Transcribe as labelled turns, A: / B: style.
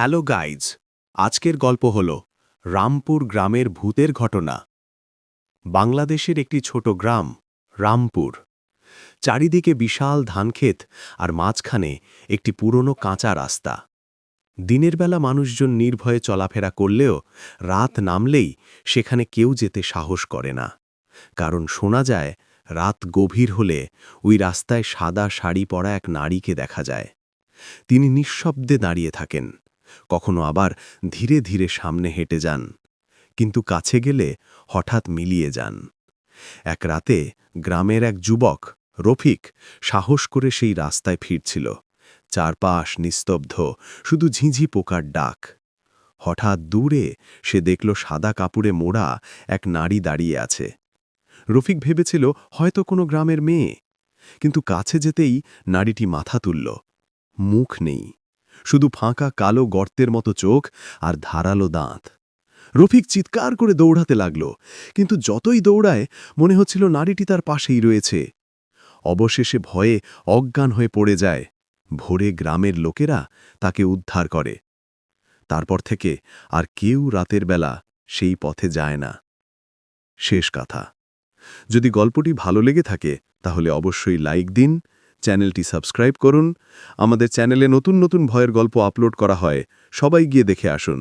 A: Hello guys, আজকের গল্প হল রামপুর গ্রামের ভূতের ঘটনা। বাংলাদেশের একটি ছোট গ্রাম, রামপুর। চারিদিকে বিশাল ধানক্ষেত আর মাঝখানে একটি পুরনো কাঁচা রাস্তা। দিনের বেলা মানুষজন নির্ভয়ে চলাফেরা করলেও রাত নামলেই সেখানে কেউ যেতে সাহস করে না। কারণ শোনা যায়, রাত গভীর হলে ওই রাস্তায় সাদা শাড়ি পরা এক নারীকে দেখা যায়। তিনি নিঃশব্দে দাঁড়িয়ে থাকেন। কখনো আবার ধীরে ধীরে সামনে হেঁটে যান, কিন্তু কাছে গেলে হঠাৎ মিলিয়ে যান। এক রাতে গ্রামের এক যুবক, রফিক, সাহস করে সেই রাস্তায় ফিরছিল। চারপাশ নিস্তব্ধ, শুধু ঝিঝি পোকার ডাক। হঠাৎ দূরে সে দেখল সাদা কাপড়ে মোড়া এক নারী দাঁড়িয়ে আছে। রফিক ভেবেছিল হয়তো কোনো গ্রামের মেয়ে, কিন্তু কাছে যেতেই নারীটি মাথা তুলল। মুখ নেই। শুধু ফাঁকা কালো গর্তের মতো চোখ আর ধারালো দাঁত। রফিক চিৎকার করে দৌড়াতে লাগল, কিন্তু যতই দৌড়ায়, মনে হচ্ছিল নারীটি তার পাশেই রয়েছে। অবশেষে ভয়ে অজ্ঞান হয়ে পড়ে যায়। ভোরে গ্রামের লোকেরা তাকে উদ্ধার করে। তারপর থেকে আর কেউ রাতের বেলা সেই পথে যায় না। শেষ কথা। যদি গল্পটি ভালো লেগে থাকে, তাহলে অবশ্যই লাইক দিন চ্যানেলটি সাবস্ক্রাইব করুন। আমাদের চ্যানেলে নতুন নতুন ভয়ের গল্প আপলোড করা হয়। সবাই গিয়ে দেখে আসুন।